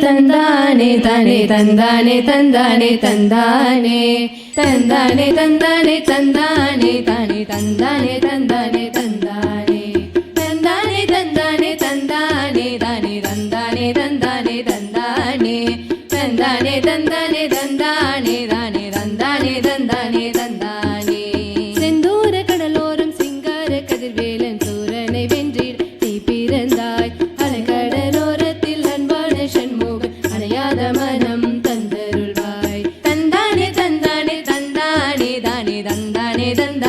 தந்தானே தானே தந்தானே தந்தானே தந்தானே தந்தானே தந்தானே தந்தானே தானே தந்தானே தந்தானே தந்தானே தந்தானே தந்தானே தந்தானே தானே தந்தானே தந்தானே தந்தானே தந்தானே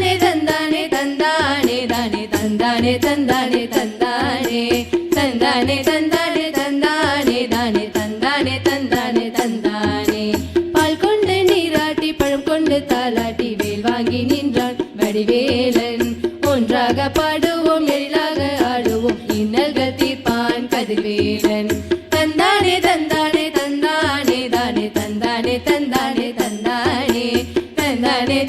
தந்தானே தந்தானே தந்தானே தானே தந்தானே தந்தானே தந்தானே தந்தானே தந்தானே தந்தானே தானே தந்தானே தந்தானே தந்தானே பால் கொண்டு நீராட்டி பழம் கொண்டு தாலாட்டி வேல் வாங்கி நின்றான் வடிவேலன் ஒன்றாக பாடுவோம் எழிலாக ஆடுவோம் இன்னல்கள் தீர்ப்பான் கதிர்வேலன் தந்தானே தந்தானே தந்தானே தானே தந்தானே தந்தானே தந்தானே தந்தானே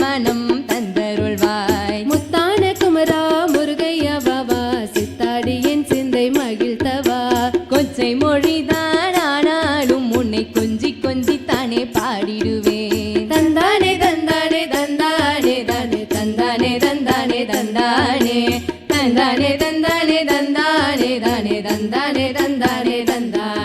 மனம் தந்தருள்வாய் முத்தான குமரா முருகையா பாபா சித்தாடி என் சிந்தை மகிழ்த்தவா கொச்சை மொழிதான் ஆனாலும் உன்னை கொஞ்சி கொஞ்சி தானே பாடிடுவேன் தந்தானே தந்தானே தந்தானே தானே தந்தானே தந்தானே தந்தானே தந்தானே தந்தானே தந்தானே தானே தந்தானே தந்தானே தந்தானே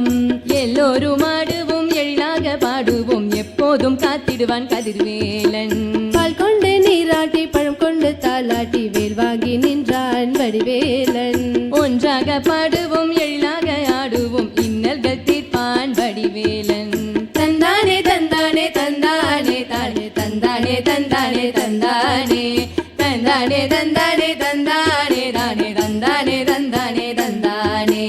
திருநாமம் எல்லோரும் ஆடுவோம். எழிலாக பாடுவோம். எப்போதும் காத்திடுவான் கதிர்வேலன். பால் கொண்டு நீராட்டி பழம் கொண்டு தாலாட்டி வேல் வாங்கி நின்றான் வடிவேலன். ஒன்றாக பாடுவோம். எழிலாக ஆடுவோம். இன்னல்கள் தீர்ப்பான் வடிவேலன். தந்தானே தந்தானே தந்தானே தானே தந்தானே தந்தானே தந்தானே. தந்தானே தந்தானே தந்தானே தானே தந்தானே தந்தானே தந்தானே.